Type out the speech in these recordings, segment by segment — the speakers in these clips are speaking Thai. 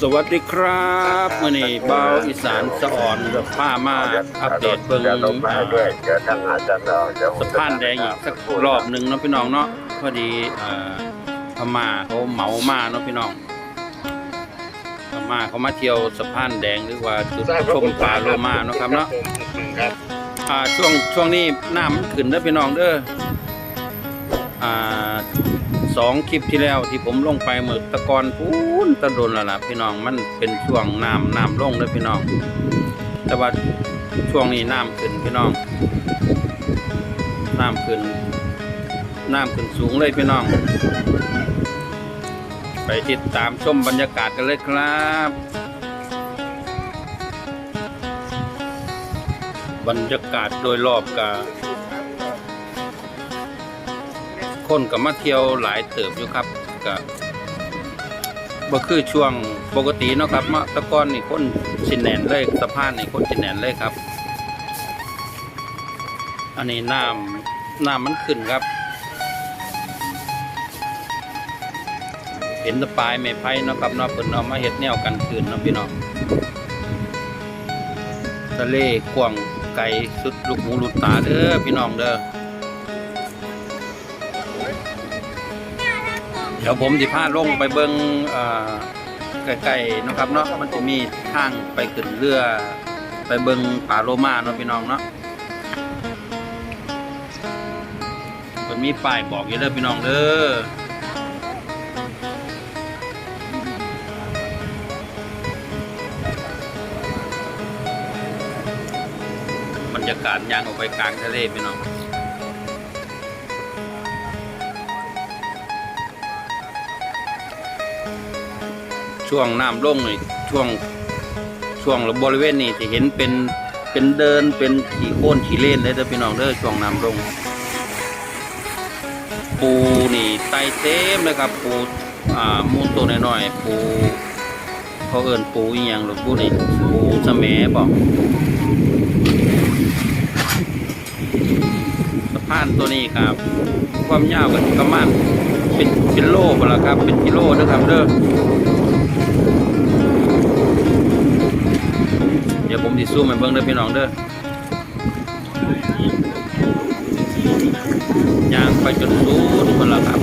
สวัสดีครับมื่อนี้บ่าอีสานสะอ่อนผ้ามาอัปเดตเบิ่งดี๋ยวลงมาด้วยสะพานแดงอีกสักรอบหนึ่งเนาะพี่น้องเนาะพอดีอ่าพม่าเขาเหมามาเนาะพี่น้องพม่าเขามาเที่ยวสะพานแดงหรือว่าจุดชมป่าโลมาเนาะครับเนาะช่วงช่วงนี้น้ำขึ้นเด้อพี่น้องเด้ออ่า สองคลิปที่แล้วที่ผมลงไปเมือตะกอนพูนตะโดนแล้วล่ะพี่น้องมันเป็นช่วงน้ำน้ำลงเด้พี่น้อง แต่ว่าช่วงนี้น้ำขึ้นพี่น้อง น้ำขึ้น น้ำขึ้นสูงเลยพี่น้อง ไปติดตามชมบรรยากาศกันเลยครับบรรยากาศโดยรอบกะ คนกับมาเที่ยวหลายเติบอยู่ครับกะบ่คือช่วงปกติเนาะครับมาตะกอนนี่คนสินแนนเลยสะพานนี่คนสินแนนเลยครับ อันนี้น้ำน้ำมันขึ้นครับ เห็นตะปายไม้ไผ่เนาะครับเนาะเพิ่นเอามาเฮ็ดแนวกันคืนเนาะพี่น้องทะเลกว้างไกลสุดลูกหูลูกตาเด้อพี่น้องเด้อ ดี๋ยวผมสิพาลงไปเบิงเอ่อใกล้ๆนะครับเนาะมันจะมีทางไปขึ้นเรือ ไปเบิงป่าโลมาเนาะพี่น้องเนาะมันมีป้ายบอกอยู่เด้อพี่น้องเด้อบรรยากาศย่างออกไปกลางทะเลพี่น้อง ช่วงน้ำลงนี่ช่วงช่วงบริเวณนี้จะเห็นเป็นเป็นเดินเป็นขี่โค่นขี่เล่นเลยเด้อพี่น้องเด้อช่วงน้ำลง ปูนี่ไตเต็มเลยครับ ปูอ่ามูลตัวน้อยๆปูเขาเอิ้นปูอีหยังหรือปูนี่ปูสะแหมบอกสะพานตัวนี้ครับ ความยาวก็ประมาณเป็นเป็นโลบ่ละครับ เป็นกิโลนะครับเด้อ ดี๋ยวผมสิซูมให้เบิ่งเด้อพี่น้องเด้อย่างไปจนสุดมันละครับ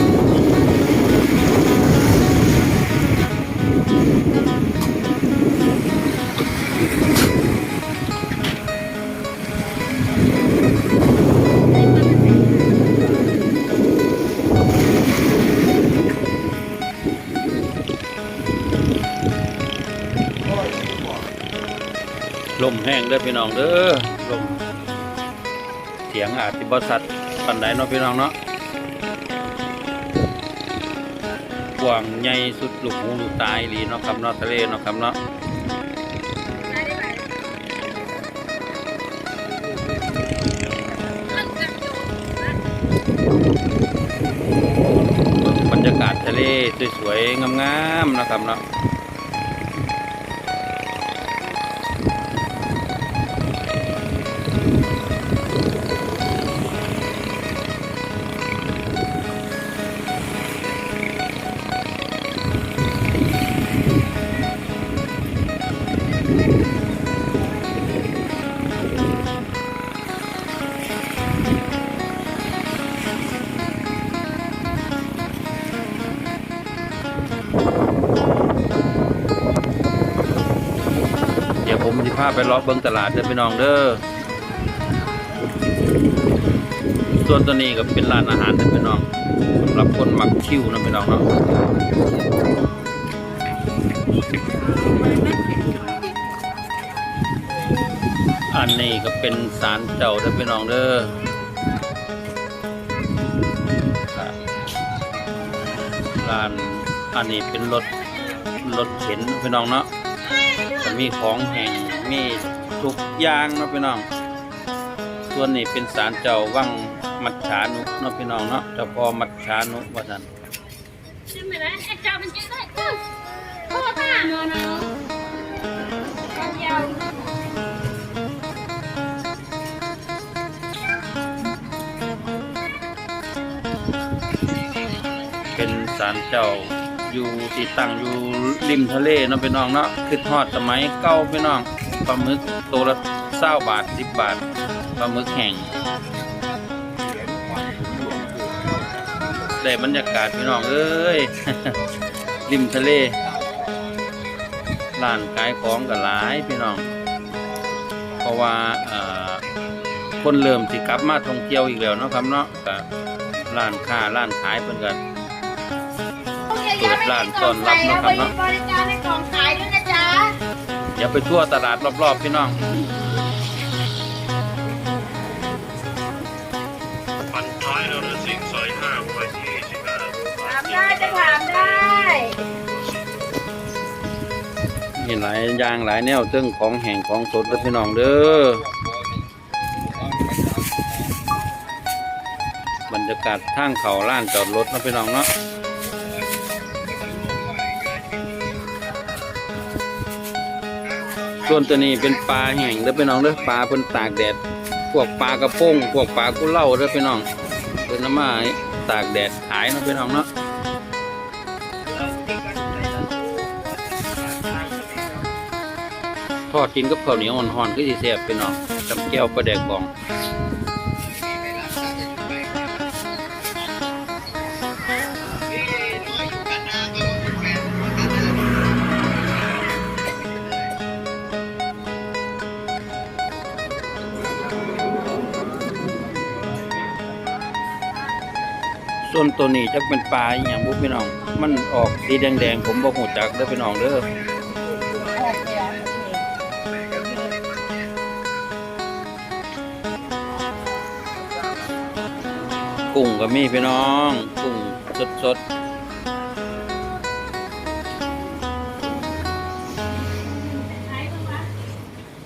แห้งเด้อพี่น้องเด้อลมเสียงอาจจะบ่สัตว์ปันใดเนาะพี่น้องเนาะกว้างใหญ่สุดลูกหูลูกตาอีหลีเนาะครับเนาะทะเลเนาะครับเนาะบรรยากาศทะเลสวยๆงามๆเนาะครับเนาะาพาไปเลาะเบิ้งตลาดเด้อพี่น้องเด้อส่วนตัวนี้ก็เป็นร้านอาหารเด้อพี่น้องสำหรับคนมักคิวนะพี่น้องเนาะอันนี้ก็เป็นศาลเจ้าเด้อพี่น้องเด้อร้านอันนี้เป็นรถรถเข็นพี่น้องเนาะมีของแห้ง มีทุกอย่างเนาะพี่น้อง ส่วนนี้เป็นศาลเจ้าวังมัจฉานุเนาะพี่น้องเนาะเจ้าพ่อมัจฉานุว่าซั่นเป็นศาลเจ้าอยู่ติดตั้งอยู่ริมทะเลเนาะพี่น้องเนาะคือทอดสมัยเก่าพี่น้อง ปลาหมึกตัวละเศร้าบาทสิบบาทปลาหมึกแห้งได้บรรยากาศพี่น้องเอ้ย ริมทะเลร้านขายของก็หลายพี่น้อง เพราะว่าคนเริ่มสิกลับมาท่องเที่ยวอีกแล้วเนาะครับเนาะก็ร้านค้าร้านขายเพิ่นก็เปิดร้านต้อนรับนะครับเนาะบริการในกล่องขายด้วยนะจ๊ะ อย่าไปทั่วตลาดรอบๆพี่น้องมันท้ายเราเนื้อสิ่งซอยห้าไว้ที่สิบห้าถามได้จะถามได้มีหลายอย่างหลายแนวเรื่องของแห่งของสดเด้อพี่น้องเด้อบรรยากาศทางเขาล้านจอดรถเนาะพี่น้องเนาะ ส่วนตัวนี้เป็นปลาแห้งเด้อพี่น้องเด้อปลาเพิ่นตากแดด พวกปลากระพงพวกปลากุ้เล่าเด้อพี่น้องเพิ่นน้ำมาตากแดดขายเนาะพี่น้องเนาะทอดกินกับข้าวเหนียวอ่อนๆคือสิแซ่บพี่น้องจำแก้วปลาแดกบอง ส่วนตัวนี้จะเป็นปลาอย่างบุพี่น้อง มันออกสีแดงๆ ผมบอกหูจักเด้อพี่น้องเด้อกุ้งก็มีพี่น้องกุ้งสดสดๆ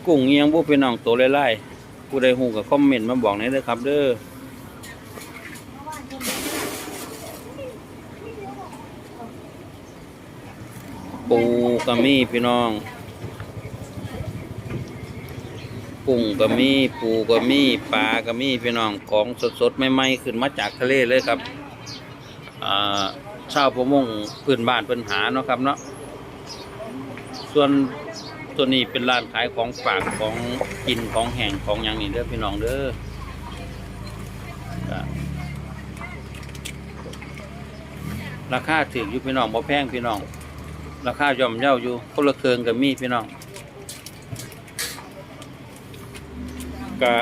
กุ้งเอียงบุพี่น้องตัวไล่ๆผู้ใดหูกับคอมเมนต์มาบอกหน่อยเด้อครับเด้อ ปูก็มีพี่น้องกุ้งก็มีปูก็มีปลาก็มีพี่น้องของสดๆใหม่ๆขึ้นมาจากทะเลเลยครับอ่าชาวประมงพื้นบ้านเพิ่นหาเนาะครับเนาะส่วนตัวนี้เป็นร้านขายของฝากของกินของแห้งของอย่างนี้เด้อพี่น้องเด้อราคาถืออยู่พี่น้องบ่แพงพี่น้อง ราคาย่อมเยาอยู่คนละเคืองก็มีพี่น้องก็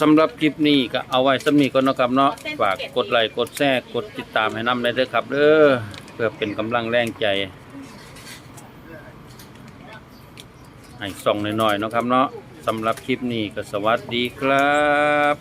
สำหรับคลิปนี้ก็เอาไว้สำนีก่อนะครับเนาะฝากกดไลค์กดแชร์กดติดตามให้นำได้เด้อครับเด้อเพื่อเป็นกำลังแรงใจให้ส่องหน่อยๆนะครับเนาะสำหรับคลิปนี้ก็สวัสดีครับ